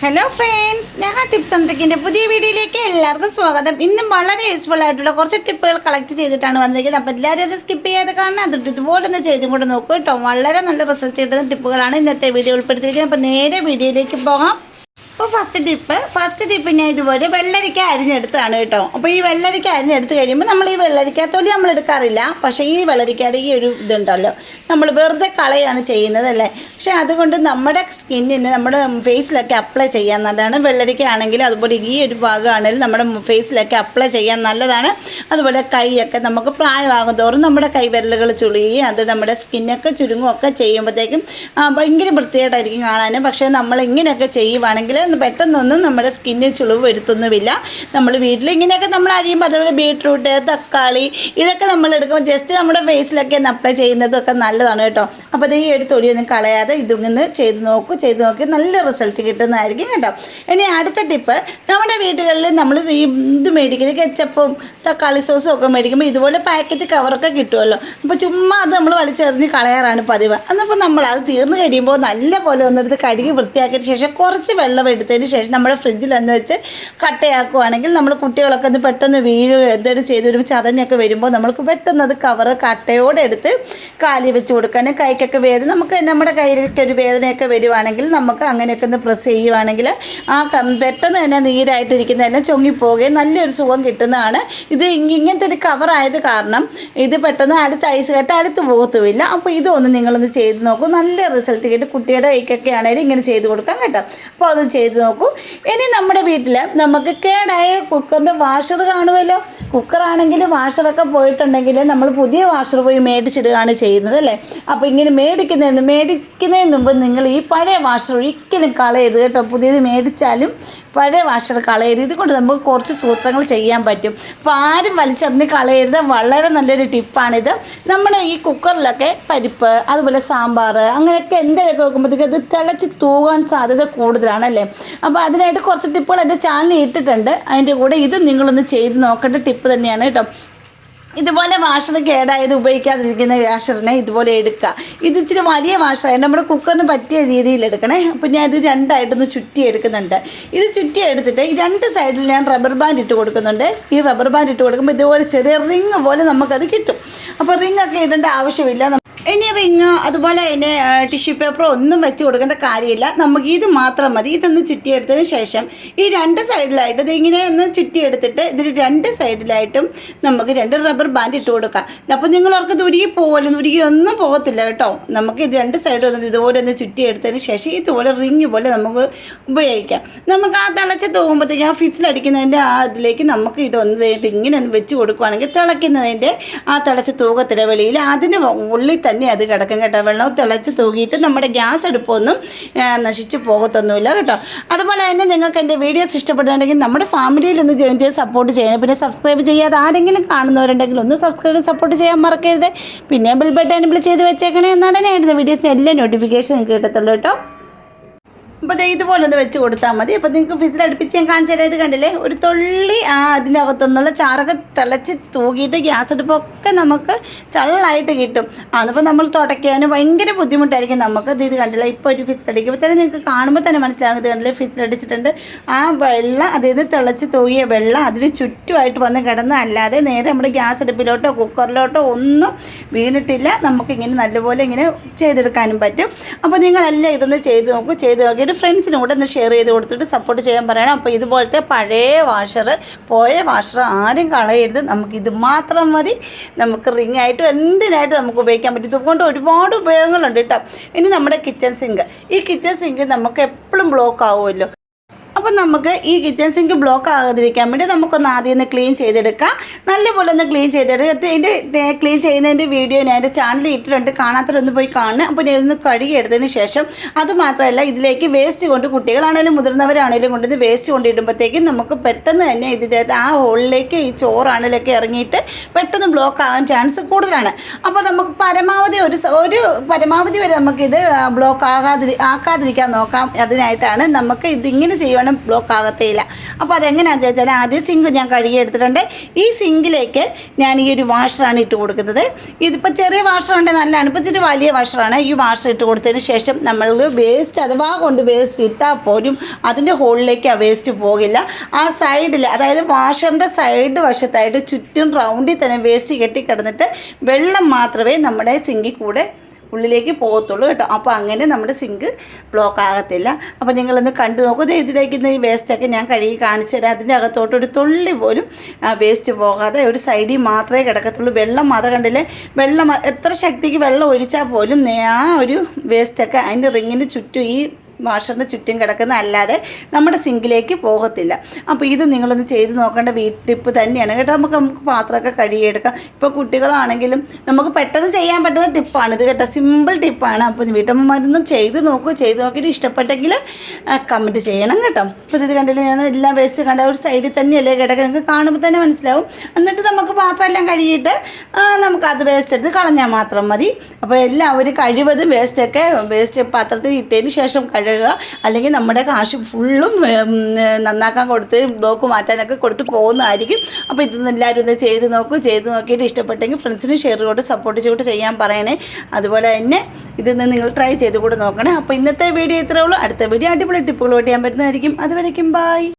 Hello friends ഞാൻ tips അന്ത്രക്കിന്റെ പുതിയ വീഡിയോയിലേക്ക് എല്ലാവർക്കും സ്വാഗതം. ഇന്നും വളരെ യൂസ്ഫുൾ ആയിട്ടുള്ള കുറച്ച് ടിപ്പുകൾ കളക്ട് ചെയ്തിട്ടാണ് വന്നിരിക്കുന്നത്. അപ്പോൾ എല്ലാവരും അത് സ്കിപ്പ് ചെയ്യാതെ കാരണം അത് ഇതുപോലെ ഒന്ന് ചെയ്തും കൂടെ നോക്കൂ കേട്ടോ. വളരെ നല്ല റിസൾട്ട് കിട്ടുന്ന ടിപ്പുകളാണ് ഇന്നത്തെ വീഡിയോ ഉൾപ്പെടുത്തിയിരിക്കുന്നത്. അപ്പോൾ നേരെ വീഡിയോയിലേക്ക് പോകാം. അപ്പോൾ ഫസ്റ്റ് ടിപ്പ് ഫസ്റ്റ് ടിപ്പ് ഞാൻ ഇതുപോലെ വെള്ളരിക്ക അരിഞ്ഞെടുത്താണ് കേട്ടോ. അപ്പോൾ ഈ വെള്ളരിക്ക അരിഞ്ഞെടുത്ത് കഴിയുമ്പോൾ നമ്മൾ ഈ വെള്ളരിക്ക തൊലി നമ്മൾ എടുക്കാറില്ല. പക്ഷേ ഈ വെള്ളരിക്കയുടെ ഈ ഒരു ഇതുണ്ടല്ലോ നമ്മൾ വെറുതെ കളയാണ് ചെയ്യുന്നത് അല്ലേ പക്ഷേ അതുകൊണ്ട് നമ്മുടെ സ്കിന്നിന് നമ്മുടെ ഫേസിലൊക്കെ അപ്ലൈ ചെയ്യാൻ നല്ലതാണ്. വെള്ളരിക്ക ആണെങ്കിലും അതുപോലെ ഈ ഒരു ഭാഗമാണെങ്കിലും നമ്മുടെ ഫേസിലൊക്കെ അപ്ലൈ ചെയ്യാൻ നല്ലതാണ്. അതുപോലെ കൈയൊക്കെ നമുക്ക് പ്രായമാകും തോറും നമ്മുടെ കൈവിരലുകൾ ചുളിയും അത് നമ്മുടെ സ്കിന്നൊക്കെ ചുരുങ്ങുകയൊക്കെ ചെയ്യുമ്പോഴത്തേക്കും ഭയങ്കര വൃത്തിയായിട്ടായിരിക്കും കാണാൻ പക്ഷേ നമ്മൾ ഇങ്ങനെയൊക്കെ ചെയ്യുവാണെങ്കിൽ പെട്ടെന്നൊന്നും നമ്മുടെ സ്കിന്നിൽ ചുളിവ് വരുത്തൊന്നുമില്ല നമ്മൾ വീട്ടിൽ ഇങ്ങനെയൊക്കെ നമ്മൾ അരിയുമ്പോൾ അതുപോലെ ബീട്രൂട്ട് തക്കാളി ഇതൊക്കെ നമ്മൾ എടുക്കും ജസ്റ്റ് നമ്മുടെ ഫേസിലൊക്കെ അപ്ലൈ ചെയ്യുന്നതൊക്കെ നല്ലതാണ് കേട്ടോ. അപ്പോൾ ഈ ഒരു തൊലിയൊന്നും കളയാതെ ഇതൊന്ന് ചെയ്ത് നോക്കൂ ചെയ്ത് നോക്കി നല്ല റിസൾട്ട് കിട്ടുന്നതായിരിക്കും കേട്ടോ. ഇനി അടുത്ത ടിപ്പ് നമ്മുടെ വീടുകളിൽ നമ്മൾ ഈ ഇത് മേടിക്കുന്നത് കെച്ചപ്പും തക്കാളി സോസും ഒക്കെ മേടിക്കുമ്പോൾ ഇതുപോലെ പാക്കറ്റ് കവറൊക്കെ കിട്ടുമല്ലോ അപ്പോൾ ചുമ്മാ അത് നമ്മൾ വലിച്ചെറിഞ്ഞ് കളയാറാണ് പതിവ്. എന്നപ്പോൾ നമ്മൾ അത് തീർന്നു കഴിയുമ്പോൾ നല്ല പോലെ ഒന്നെടുത്ത് കഴുകി വൃത്തിയാക്കിയതിന് ശേഷം കുറച്ച് വെള്ളം എടുത്തതിന് ശേഷം നമ്മുടെ ഫ്രിഡ്ജിൽ എന്ന് വെച്ച് കട്ടയാക്കുവാണെങ്കിൽ നമ്മൾ കുട്ടികളൊക്കെ ഒന്ന് പെട്ടെന്ന് വീഴുക എന്തെങ്കിലും ചെയ്ത് വരുമ്പോൾ ചതഞ്ഞൊക്കെ വരുമ്പോൾ നമുക്ക് പെട്ടെന്ന് അത് കവറ് കട്ടയോടെ എടുത്ത് കാലി വെച്ച് കൊടുക്കാനും കൈക്കൊക്കെ വേദന നമുക്ക് നമ്മുടെ കയ്യിലേക്ക് ഒരു വേദനയൊക്കെ വരുവാണെങ്കിൽ നമുക്ക് അങ്ങനെയൊക്കെ ഒന്ന് പ്രസ് ചെയ്യുവാണെങ്കിൽ ആ പെട്ടെന്ന് തന്നെ നീരായിട്ടിരിക്കുന്നതെല്ലാം ചൊങ്ങിപ്പോവുകയും നല്ലൊരു സുഖം കിട്ടുന്നതാണ്. ഇത് ഇങ്ങ- ഇങ്ങനത്തെ ഒരു കവറായത് കാരണം ഇത് പെട്ടെന്ന് അടുത്ത് ഐസ് കെട്ട് അടുത്ത് പോകത്തുമില്ല. അപ്പോൾ ഇതൊന്ന് നിങ്ങളൊന്ന് ചെയ്ത് നോക്കൂ. നല്ല റിസൾട്ട് കിട്ടും. കുട്ടിയുടെ കൈക്കൊക്കെ ആണെങ്കിലും ഇങ്ങനെ ചെയ്ത് കൊടുക്കാം കേട്ടോ. അപ്പോൾ അത് ചെയ്ത് നോക്കൂ. ഇനി നമ്മുടെ വീട്ടിൽ നമുക്ക് കേടായ കുക്കറിന്റെ വാഷർ കാണുമല്ലോ? കുക്കറാണെങ്കിൽ വാഷറൊക്കെ പോയിട്ടുണ്ടെങ്കിൽ നമ്മൾ പുതിയ വാഷർ പോയി മേടിച്ചിടുകയാണ് ചെയ്യുന്നത് അല്ലേ? അപ്പോൾ ഇങ്ങനെ മേടിക്കുന്നതിന് മേടിക്കുന്നതിന് മുമ്പ് നിങ്ങൾ ഈ പഴയ വാഷർ ഒരിക്കലും കളയരുത് കേട്ടോ. പുതിയത് മേടിച്ചാലും പഴയ വാഷർ കളയരുത്. ഇതുകൊണ്ട് നമുക്ക് കുറച്ച് സൂത്രങ്ങൾ ചെയ്യാൻ പറ്റും. അപ്പോൾ ആരും വലിച്ചെറിഞ്ഞ് കളയരുത്. വളരെ നല്ലൊരു ടിപ്പാണിത്. നമ്മുടെ ഈ കുക്കറിലൊക്കെ പരിപ്പ് അതുപോലെ സാമ്പാർ അങ്ങനെയൊക്കെ എന്തെങ്കിലുമൊക്കെ വെക്കുമ്പോഴത്തേക്ക് അത് തിളച്ച് തൂകാൻ സാധ്യത കൂടുതലാണല്ലേ അപ്പോൾ അതിനായിട്ട് കുറച്ച് ടിപ്പുകൾ എന്റെ ചാനലിൽ ഇട്ടിട്ടുണ്ട്. അതിന്റെ കൂടെ ഇത് നിങ്ങളൊന്ന് ചെയ്ത് നോക്കേണ്ട ടിപ്പ് തന്നെയാണ് കേട്ടോ. ഇതുപോലെ വാഷർ കേടായത് ഉപയോഗിക്കാതിരിക്കുന്ന വാഷറിനെ ഇതുപോലെ എടുക്കുക. ഇത് ഇച്ചിരി വലിയ വാഷറായി. നമ്മുടെ കുക്കറിന് പറ്റിയ രീതിയിൽ എടുക്കണേ. അപ്പോൾ ഞാൻ ഇത് രണ്ടായിട്ടൊന്ന് ചുറ്റി എടുക്കുന്നുണ്ട് ഇത് ചുറ്റി എടുത്തിട്ട് ഈ രണ്ട് സൈഡിൽ ഞാൻ റബ്ബർ ബാൻഡ് ഇട്ട് കൊടുക്കുന്നുണ്ട്. ഈ റബ്ബർ ബാൻഡ് ഇട്ട് കൊടുക്കുമ്പോൾ ഇതുപോലെ ചെറിയ റിങ് പോലെ നമുക്കത് കിട്ടും. അപ്പോൾ റിങ് ഒക്കെ ഇടേണ്ട ആവശ്യമില്ല. ഇനി റിങ് അതുപോലെ അതിന് ടിഷ്യൂ പേപ്പറോ ഒന്നും വെച്ച് കൊടുക്കേണ്ട കാര്യമില്ല. നമുക്ക് ഇത് മാത്രം മതി. ഇതൊന്ന് ചുറ്റിയെടുത്തതിന് ശേഷം ഈ രണ്ട് സൈഡിലായിട്ട് ഇതിങ്ങനെ ഒന്ന് ചുറ്റിയെടുത്തിട്ട് ഇതിന് രണ്ട് സൈഡിലായിട്ടും നമുക്ക് രണ്ട് റബ്ബർ ബാൻഡ് ഇട്ട് കൊടുക്കാം. അപ്പോൾ നിങ്ങൾ അവർക്ക് ദുരുകി പോകലും ദുരുകി ഒന്നും പോകത്തില്ല കേട്ടോ. നമുക്ക് ഇത് രണ്ട് സൈഡും ഒന്ന് ഇതുപോലെ ഒന്ന് ചുറ്റിയെടുത്തതിന് ശേഷം ഇതുപോലെ റിങ് പോലെ നമുക്ക് ഉപയോഗിക്കാം. നമുക്ക് ആ തിളച്ച് തൂകുമ്പോഴത്തേക്ക് ആ ഫിസിലടിക്കുന്നതിന്റെ ആ ഇതിലേക്ക് നമുക്ക് ഇതൊന്ന് ഇങ്ങനെ ഒന്ന് വെച്ച് കൊടുക്കുകയാണെങ്കിൽ തിളയ്ക്കുന്നതിന്റെ ആ തിളച്ച് തൂകത്തിലെ വെളിയിൽ അതിന് ഉള്ളിൽ തന്നെ അത് കിടക്കും കേട്ടോ. വെള്ളം തിളച്ച് തൂകിയിട്ട് നമ്മുടെ ഗ്യാസ് അടുപ്പൊന്നും നശിച്ച് പോകത്തൊന്നുമില്ല കേട്ടോ. അതുപോലെ തന്നെ നിങ്ങൾക്ക് എന്റെ വീഡിയോസ് ഇഷ്ടപ്പെടുന്നുണ്ടെങ്കിൽ നമ്മുടെ ഫാമിലിയിൽ ഒന്ന് ജോയിൻ ചെയ്ത് സപ്പോർട്ട് ചെയ്യണം. പിന്നെ സബ്സ്ക്രൈബ് ചെയ്യാതെ ആരെങ്കിലും കാണുന്നവരുണ്ടെങ്കിൽ ഒന്ന് സബ്സ്ക്രൈബ് സപ്പോർട്ട് ചെയ്യാൻ മറക്കരുത്. പിന്നെ ബെൽ ബട്ടൺ എനബിൾ ചെയ്ത് വെച്ചേക്കണേ എന്നാണ് ഞാൻ വീഡിയോസിന് എല്ലാ നോട്ടിഫിക്കേഷൻ നിങ്ങൾക്ക് കിട്ടത്തുള്ളൂ കേട്ടോ. അപ്പോൾ ഇതുപോലെ ഒന്ന് വെച്ച് കൊടുത്താൽ മതി. അപ്പോൾ നിങ്ങൾക്ക് ഫിസിൽ അടുപ്പിച്ച് ഞാൻ കാണിച്ചു തരാം. ഇത് കണ്ടില്ലേ? ഒരു തുള്ളി ആ അതിനകത്തുനിന്നുള്ള ചാറൊക്കെ തിളച്ച് തൂകിയിട്ട് ഗ്യാസ് അടുപ്പൊക്കെ നമുക്ക് ചള്ളായിട്ട് കിട്ടും. അതിപ്പോൾ നമ്മൾ തുടയ്ക്കാൻ ഭയങ്കര ബുദ്ധിമുട്ടായിരിക്കും നമുക്ക്. ഇത് ഇത് കണ്ടില്ല? ഇപ്പോൾ ഒരു ഫിസിൽ അടിക്കുമ്പോൾ തന്നെ നിങ്ങൾക്ക് കാണുമ്പോൾ തന്നെ മനസ്സിലാകും. ഇത് കണ്ടില്ലേ? ഫിസിൽ അടിച്ചിട്ടുണ്ട്. ആ വെള്ളം അതായത് തിളച്ച് തൂകിയ വെള്ളം അതിന് ചുറ്റുമായിട്ട് വന്ന് കിടന്ന് അല്ലാതെ നേരെ നമ്മുടെ ഗ്യാസ് അടുപ്പിലോട്ടോ കുക്കറിലോട്ടോ ഒന്നും വീണിട്ടില്ല. നമുക്കിങ്ങനെ നല്ലപോലെ ഇങ്ങനെ ചെയ്തെടുക്കാനും പറ്റും. അപ്പോൾ നിങ്ങളെല്ലാം ഇതൊന്ന് ചെയ്ത് നോക്കും. ചെയ്ത് നോക്കിയിട്ട് ഫ്രണ്ട്സിനും കൂടെ ഒന്ന് ഷെയർ ചെയ്ത് കൊടുത്തിട്ട് സപ്പോർട്ട് ചെയ്യാൻ പറയണം. അപ്പോൾ ഇതുപോലത്തെ പഴയ വാഷർ പോയ വാഷർ ആരും കളയരുത്. നമുക്ക് ഇത് മാത്രം മതി. നമുക്ക് റിംഗ് ആയിട്ടും എന്തിനായിട്ടും നമുക്ക് ഉപയോഗിക്കാൻ പറ്റും. ഇതുകൊണ്ട് ഒരുപാട് ഉപയോഗങ്ങളുണ്ട് കേട്ടോ. ഇനി നമ്മുടെ കിച്ചൺ സിങ്ക് ഈ കിച്ചൺ സിങ്ക് നമുക്ക് എപ്പോഴും ബ്ലോക്ക് ആവുമല്ലോ. അപ്പം നമുക്ക് ഈ കിച്ചൺ സിങ്ക് ബ്ലോക്ക് ആകാതിരിക്കാൻ വേണ്ടി നമുക്കൊന്ന് ആദ്യം ഒന്ന് ക്ലീൻ ചെയ്തെടുക്കാം. നല്ലപോലെ ഒന്ന് ക്ലീൻ ചെയ്തെടുക്കുക ഇതിന്റെ ക്ലീൻ ചെയ്യുന്നതിന്റെ വീഡിയോ ഞാൻ എന്റെ ചാനലിൽ ഇട്ടിട്ടുണ്ട്. കാണാത്തവരൊന്ന് പോയി കാണുക. അപ്പോൾ ഞാൻ കഴുകി എടുത്തതിന് ശേഷം അതുമാത്രമല്ല ഇതിലേക്ക് വേസ്റ്റ് കൊണ്ട് കുട്ടികളാണെങ്കിലും മുതിർന്നവരാണെങ്കിലും കൊണ്ട് വേസ്റ്റ് കൊണ്ടിടുമ്പോഴത്തേക്കും നമുക്ക് പെട്ടെന്ന് തന്നെ ഇതിന്റെ ആ ഹോളിലേക്ക് ഈ ചോറാണെങ്കിലൊക്കെ ഇറങ്ങിയിട്ട് പെട്ടെന്ന് ബ്ലോക്ക് ആകാൻ ചാൻസ് കൂടുതലാണ്. അപ്പോൾ നമുക്ക് പരമാവധി ഒരു ഒരു പരമാവധി വരെ നമുക്കിത് ബ്ലോക്ക് ആകാതിരി ആക്കാതിരിക്കാൻ നോക്കാം. അതിനായിട്ടാണ് നമുക്ക് ഇതിങ്ങനെ ചെയ്യുവാണെങ്കിൽ കാരണം ബ്ലോക്ക് ആകത്തേയില്ല. അപ്പോൾ അതെങ്ങനെയാണെന്ന് വെച്ചാൽ ആദ്യം സിങ്ക് ഞാൻ കഴുകി എടുത്തിട്ടുണ്ട് ഈ സിങ്കിലേക്ക് ഞാൻ ഈ ഒരു വാഷറാണ് ഇട്ട് കൊടുക്കുന്നത്. ഇതിപ്പോൾ ചെറിയ വാഷറുണ്ട് നല്ലതാണ്. ഇപ്പോൾ ഇച്ചിരി വലിയ വാഷറാണ് ഈ വാഷർ ഇട്ട് കൊടുത്തതിന് ശേഷം നമ്മൾ വേസ്റ്റ് അഥവാ കൊണ്ട് വേസ്റ്റ് ഇട്ടാൽ പോലും അതിന്റെ ഹോളിലേക്ക് ആ വേസ്റ്റ് പോകില്ല. ആ സൈഡിൽ അതായത് വാഷറിന്റെ സൈഡ് വശത്തായിട്ട് ചുറ്റും റൗണ്ടിൽ തന്നെ വേസ്റ്റ് കെട്ടിക്കിടന്നിട്ട് വെള്ളം മാത്രമേ നമ്മുടെ സിങ്കിൽ കൂടെ ഉള്ളിലേക്ക് പോകത്തുള്ളൂ കേട്ടോ. അപ്പോൾ അങ്ങനെ നമ്മുടെ സിങ്ക് ബ്ലോക്ക് ആകത്തില്ല. അപ്പോൾ നിങ്ങളൊന്ന് കണ്ടു നോക്കൂ. ഇതിലേക്ക് ഈ വേസ്റ്റൊക്കെ ഞാൻ കഴുകി കാണിച്ചു തരാം. അതിന്റെ അകത്തോട്ട് ഒരു തുള്ളി പോലും വേസ്റ്റ് പോകാതെ ഒരു സൈഡിൽ മാത്രമേ കിടക്കത്തുള്ളൂ. വെള്ളം മാത്രം കണ്ടില്ലേ? വെള്ളം എത്ര ശക്തിക്ക് വെള്ളം ഒഴിച്ചാൽ പോലും ആ ഒരു വേസ്റ്റൊക്കെ അതിന്റെ റിങ്ങിന് ചുറ്റും ഈ വാഷറിന് ചുറ്റും കിടക്കുന്ന അല്ലാതെ നമ്മുടെ സിങ്കിലേക്ക് പോകത്തില്ല. അപ്പോൾ ഇത് നിങ്ങളൊന്ന് ചെയ്ത് നോക്കേണ്ട വീട്ടിപ്പ് തന്നെയാണ്. കേട്ടോ നമുക്ക് നമുക്ക് പാത്രമൊക്കെ കഴുകിയെടുക്കാം. ഇപ്പോൾ കുട്ടികളാണെങ്കിലും നമുക്ക് പെട്ടെന്ന് ചെയ്യാൻ പറ്റുന്ന ടിപ്പാണ്. ഇത് കേട്ടോ സിമ്പിൾ ടിപ്പാണ് അപ്പോൾ വീട്ടമ്മമാരൊന്നും ചെയ്ത് നോക്കൂ. ചെയ്ത് നോക്കിയിട്ട് ഇഷ്ടപ്പെട്ടെങ്കിൽ കമന്റ് ചെയ്യണം കേട്ടോ. അപ്പോൾ ഇത് കണ്ടില്ല ഞാൻ എല്ലാം വേസ്റ്റ് കണ്ട ഒരു സൈഡിൽ തന്നെയല്ലേ കിടക്കുക നിങ്ങൾക്ക് കാണുമ്പോൾ തന്നെ മനസ്സിലാവും. എന്നിട്ട് നമുക്ക് പാത്രമെല്ലാം കഴുകിയിട്ട് നമുക്ക് അത് വേസ്റ്റ് എടുത്ത് കളഞ്ഞാൽ മാത്രം മതി. അപ്പോൾ എല്ലാവരും കഴിവതും വേസ്റ്റൊക്കെ വേസ്റ്റ് പാത്രത്തിൽ ഇട്ടതിന് ശേഷം കഴുകുക അല്ലെങ്കിൽ നമ്മുടെ കാശ് ഫുള്ളും നന്നാക്കാൻ കൊടുത്ത് ബ്ലോക്ക് മാറ്റാനൊക്കെ കൊടുത്ത് പോകുന്നതായിരിക്കും. അപ്പോൾ ഇതൊന്നും എല്ലാവരും ഒന്ന് ചെയ്ത് നോക്കും. ചെയ്ത് നോക്കിയിട്ട് ഇഷ്ടപ്പെട്ടെങ്കിൽ ഫ്രണ്ട്സിന് ഷെയർ കൊണ്ട് സപ്പോർട്ട് ചെയ്തിട്ട് ചെയ്യാൻ പറയണേ. അതുപോലെ തന്നെ ഇതൊന്ന് നിങ്ങൾ ട്രൈ ചെയ്ത് കൂടെ നോക്കണേ. അപ്പോൾ ഇന്നത്തെ വീഡിയോ ഇത്രേ ഉള്ളൂ. അടുത്ത വീഡിയോ അടിപൊളി ടിപ്പുകൾ ചെയ്യാൻ പറ്റുന്നതായിരിക്കും. അതുവരേക്കും ബൈ